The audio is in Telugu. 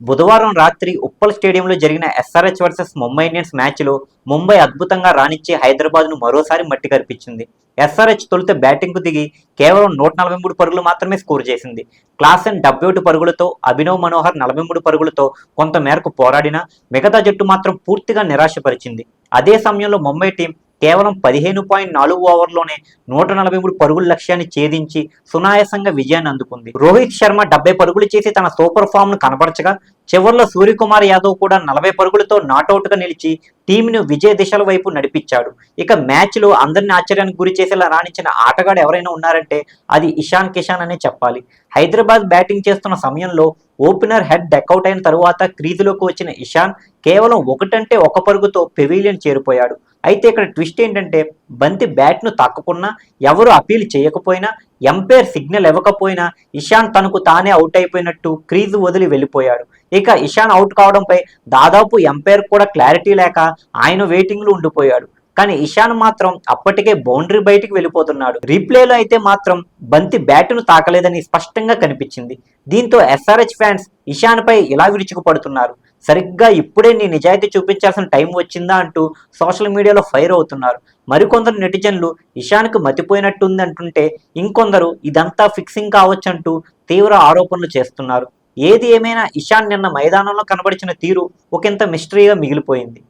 బుధవారం రాత్రి ఉప్పల్ స్టేడియంలో జరిగిన ఎస్ఆర్హెచ్ వర్సెస్ ముంబై ఇండియన్స్ మ్యాచ్లో ముంబై అద్భుతంగా రాణించి హైదరాబాద్ను మరోసారి మట్టి కనిపించింది ఎస్ఆర్హెచ్ తొలుత బ్యాటింగ్కు దిగి కేవలం నూట నలభై మూడు పరుగులు మాత్రమే స్కోర్ చేసింది. క్లాసెన్ డెబ్బై ఒకటి పరుగులతో అభినవ్ మనోహర్ నలభై మూడు పరుగులతో కొంత మేరకు పోరాడినా మిగతా జట్టు మాత్రం పూర్తిగా నిరాశపరిచింది. అదే సమయంలో ముంబై టీం కేవలం పదిహేను పాయింట్ నాలుగు ఓవర్లోనే నూట నలభై మూడు పరుగుల లక్ష్యాన్ని ఛేదించి సునాయాసంగా విజయాన్ని అందుకుంది. రోహిత్ శర్మ డెబ్బై పరుగులు చేసి తన సూపర్ ఫామ్ను కనబరచగా చివర్లో సూర్యకుమార్ యాదవ్ కూడా నలభై పరుగులతో నాటౌట్గా నిలిచి టీంను విజయ దిశల వైపు నడిపించాడు. ఇక మ్యాచ్లో అందరిని ఆశ్చర్యానికి గురి చేసేలా రాణించిన ఆటగాడు ఎవరైనా ఉన్నారంటే అది ఇషాన్ కిషాన్ అనే చెప్పాలి. హైదరాబాద్ బ్యాటింగ్ చేస్తున్న సమయంలో ఓపెనర్ హెడ్ డెకౌట్ అయిన తరువాత క్రీజులోకి వచ్చిన ఇషాన్ కేవలం ఒకటంటే ఒక పరుగుతో పెవీలియన్ చేరిపోయాడు. అయితే ఇక్కడ ట్విస్ట్ ఏంటంటే బంతి బ్యాట్ను తాకకున్నా ఎవరు అపీల్ చేయకపోయినా ఎంపైర్ సిగ్నల్ ఇవ్వకపోయినా ఇషాన్ తనకు తానే అవుట్ అయిపోయినట్టు క్రీజు వదిలి వెళ్ళిపోయాడు. ఇక ఇషాన్ అవుట్ కావడంపై దాదాపు ఎంపైర్ కూడా క్లారిటీ లేక ఆయన వెయిటింగ్లో ఉండిపోయాడు. కానీ ఇషాన్ మాత్రం అప్పటికే బౌండరీ బయటికి వెళ్ళిపోతున్నాడు. రీప్లేలో అయితే మాత్రం బంతి బ్యాటును తాకలేదని స్పష్టంగా కనిపించింది. దీంతో ఎస్ఆర్హెచ్ ఫ్యాన్స్ ఇషాన్పై ఇలా విరుచుకుపడుతున్నారు? సరిగ్గా ఇప్పుడే నీ నిజాయితీ చూపించాల్సిన టైం వచ్చిందా అంటూ సోషల్ మీడియాలో ఫైర్ అవుతున్నారు. మరికొందరు నెటిజన్లు ఇషాన్కు మతిపోయినట్టుంది అంటుంటే ఇంకొందరు ఇదంతా ఫిక్సింగ్ కావచ్చంటూ తీవ్ర ఆరోపణలు చేస్తున్నారు. ఏది ఏమైనా ఇషాన్ నిన్న మైదానంలో కనబడిచిన తీరు ఒకంత మిస్టరీగా మిగిలిపోయింది.